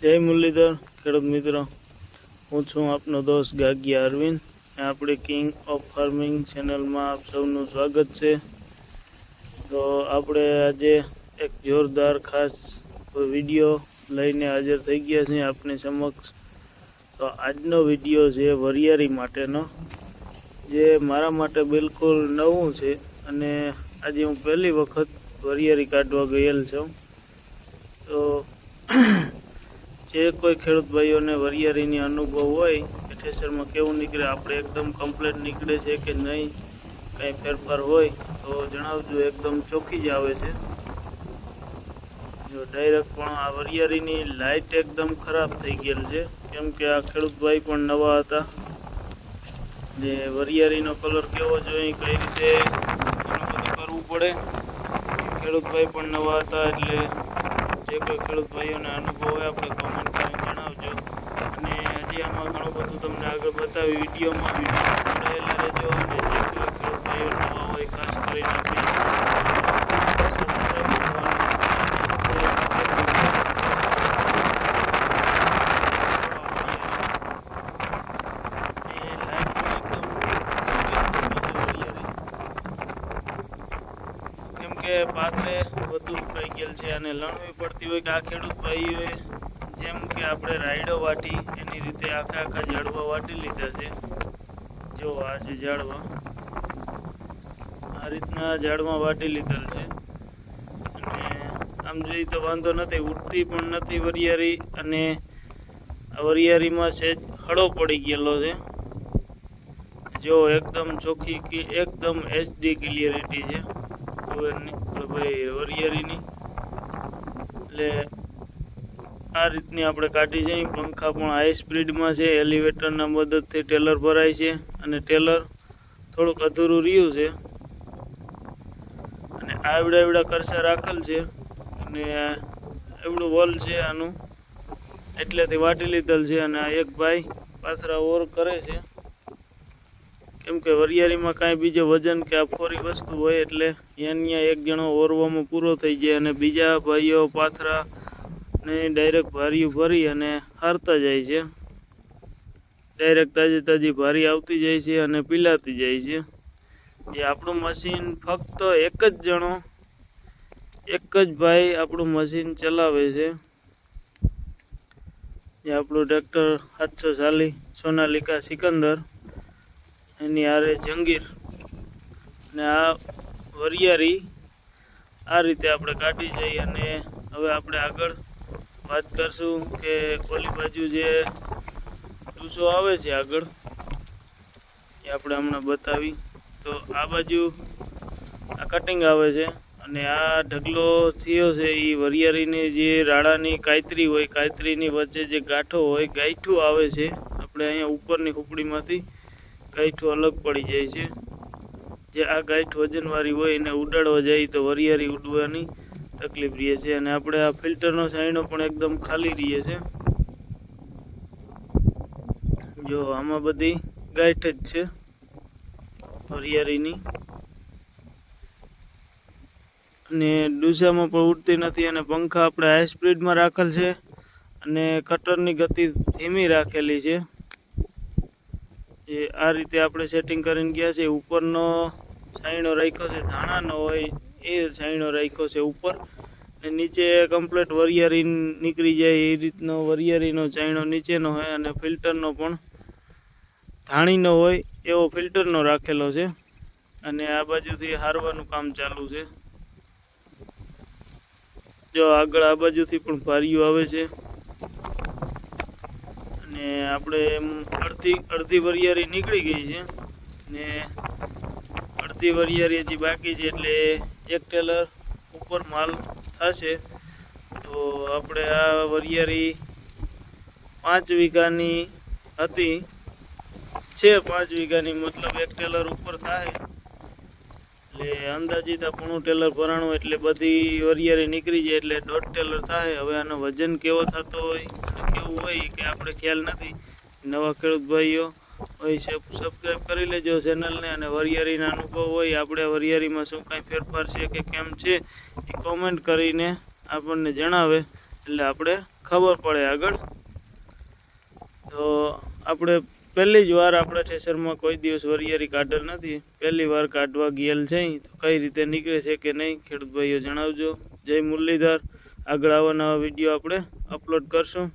જય મુરલીધર, ખેડૂત મિત્રો. હું છું આપનો દોસ્ત ગાગિયા અરવિંદ અને આપણી કિંગ ઓફ ફાર્મિંગ ચેનલમાં આપ સૌનું સ્વાગત છે. તો આપણે આજે એક જોરદાર ખાસ વીડિયો લઈને હાજર થઈ ગયા છીએ આપની સમક્ષ. તો આજનો વીડિયો છે વરિયારી માટેનો, જે મારા માટે બિલકુલ નવું છે અને આજે હું પહેલી વખત વરિયારી કાઢવા ગયેલ છું તો જે કોઈ ખેડૂત ભાઈઓને વરિયાળીની અનુભવ હોય કે ઠેસરમાં કેવું નીકળે, આપણે એકદમ કમ્પ્લેટ નીકળે છે કે નહીં, કંઈ ફેરફાર હોય, તો જણાવજો, એકદમ ચોખ્ખી જ આવે છે. જો ડાયરેક્ટ પણ આ વરિયાળીની લાઇટ એકદમ ખરાબ થઈ ગયેલ છે. કેમ કે આ ખેડૂત ભાઈ પણ નવા હતા. જે વરિયાળીનો કલર કેવો જોઈએ કઈ રીતે કરવું પડે. ખેડૂત ભાઈ પણ નવા હતા, એટલે જે કોઈ ખેડૂત ભાઈઓને અનુભવ હોય, આપણે કોમેન્ટ કરીને જણાવજો. અને હજી આમાં ઘણું બધું તમને આગળ બતાવી વિડીયોમાં વીડિયો જોડાયેલા રહેજો. અને જે કોઈ ખેડૂત ભાઈઓ નવા હોય ખાસ કરીને આપણી subscribe કરવાનું. કેમ કે પાથરે વધુ ઉકાઈ ગયેલ છે અને લણવી પડતી હોય કે આ ખેડૂત ભાઈઓએ જેમ કે આપણે રાયડો વાટી, એની રીતે આખા આખા ઝાડવા વાટી લીધા છે. જો આ છે ઝાડવા આ રીતના ઝાડમાં વાટી લીધેલ છે. અને આમ જોઈએ તો વાંધો નથી ઉઠતી પણ નથી વરિયારી અને વરિયારીમાં છે હળો પડી ગયેલો છે. જો એકદમ ચોખ્ખી એકદમ એચડી ક્લિયરિટી છે. તુવેરની એટલે ભાઈ વરિયાળીની એટલે આ રીતની આપણે કાઢી છે પંખા પણ હાઈ સ્પીડમાં છે. એલિવેટરના મદદથી ટેલર ભરાય છે અને ટેલર થોડુંક અધૂરું રહ્યું છે. અને આવડા આવડા કરસા રાખેલ છે. અને એવડું વોલ છે આનું. એટલેથી વાટી લીધેલ છે અને આ એક ભાઈ પાથરા ઓર કરે છે. કેમ કે વરિયાળીમાં કાંઈ બીજો વજન કે અફોરી વસ્તુ હોય એટલે અહીંયા એક જણો ઓરવામાં પૂરો થઈ જાય અને બીજા ભાઈઓ પાથરા ને ડાયરેક્ટ ભારીયું ભરી અને હારતા જાય છે. ડાયરેક્ટ તાજી તાજી ભારી આવતી જાય છે અને પીલાતી જાય છે. એ આપણું મશીન ફક્ત એક જ જણો, એક જ ભાઈ આપણું મશીન ચલાવે છે. જે આપણું ટ્રેક્ટર સાતસો ચાલી સોનાલિકા સિકંદર. એની આરે જંગીર ને આ વરિયારી આ રીતે આપણે કાઢી જઈએ અને હવે આપણે આગળ વાત કરશું કે કોલી બાજુ જે ટૂસો આવે છે આગળ, એ આપણે હમણાં બતાવી. તો આ બાજુ આ કટિંગ આવે છે અને આ ઢગલો થયો છે એ વરિયાળીની જે રાડાની કાયતરી હોય, કાયતરીની વચ્ચે જે ગાંઠો હોય, ગાંઠું આવે છે. આપણે અહીંયા ઉપરની હુપડીમાંથી ગાંઠું અલગ પડી જાય છે. જે આ ગાંઠ વજનવાળી હોય એને ઉડાડવા જાય તો વરિયાળી ઉડવાની તકલીફ રહે છે અને આપણે આ ફિલ્ટરનો સાઈનો પણ એકદમ ખાલી રહીએ છે. જો આમાં બધી ગાંઠ જ છે વરિયાળીની. અને ડૂસામાં પણ ઉડતી નથી અને પંખા આપણે હાઈ સ્પીડમાં રાખેલ છે અને કટરની ગતિ ધીમી રાખેલી છે. એ આ રીતે આપણે સેટિંગ કરીને ગયા છે. ઉપરનો છાંયણો રાખ્યો છે. ધાણાનો હોય એ છાંયણો રાખ્યો છે ઉપર. અને નીચે કમ્પ્લેટ વરિયાળી નીકળી જાય એ રીતનો વરિયાળીનો છાંયણો નીચેનો હોય અને ફિલ્ટરનો પણ ધાણીનો હોય એવો ફિલ્ટરનો રાખેલો છે. અને આ બાજુથી હારવાનું કામ ચાલુ છે. જો આગળ આ બાજુથી પણ ભારીઓ આવે છે. અને આપણે એમ અડધી અડધી વરિયાળી નીકળી ગઈ છે. ને અડધી વરિયાળી હજી બાકી છે એટલે એક ટેલર ઉપર માલ થશે. તો આપણે આ વરિયાળી પાંચ વીઘાની હતી. છે પાંચ વીઘાની, મતલબ એક ટેલર ઉપર થાય. એટલે અંદાજિત આપણું ટેલર ભરાણું એટલે બધી વરિયાળી નીકળી જાય એટલે દોઢ ટેલર થાય. હવે આનો વજન કેવો થતો હોય? કેવું હોય કે આપણે ખ્યાલ નથી. નવા ખેડૂત ભાઈઓ હોય સબસ્ક્રાઈબ કરી લેજો ચેનલને અને વરિયાળીના અનુભવ હોય, આપણે વરિયાળીમાં શું કાંઈ ફેરફાર છે કે કેમ છે, એ કોમેન્ટ કરીને આપણને જણાવે. એટલે આપણે ખબર પડે આગળ. તો આપણે પહેલી જ વાર આપણા ઠેસરમાં કોઈ દિવસ વરિયારી કાઢેલ નથી. પહેલી વાર કાઢવા ગયેલ છે તો કઈ રીતે નીકળે છે કે નહીં, ખેડૂત ભાઈઓ જણાવજો. જય મુરલીધર. આગળ આવા નવા વીડિયો આપણે અપલોડ કરશું.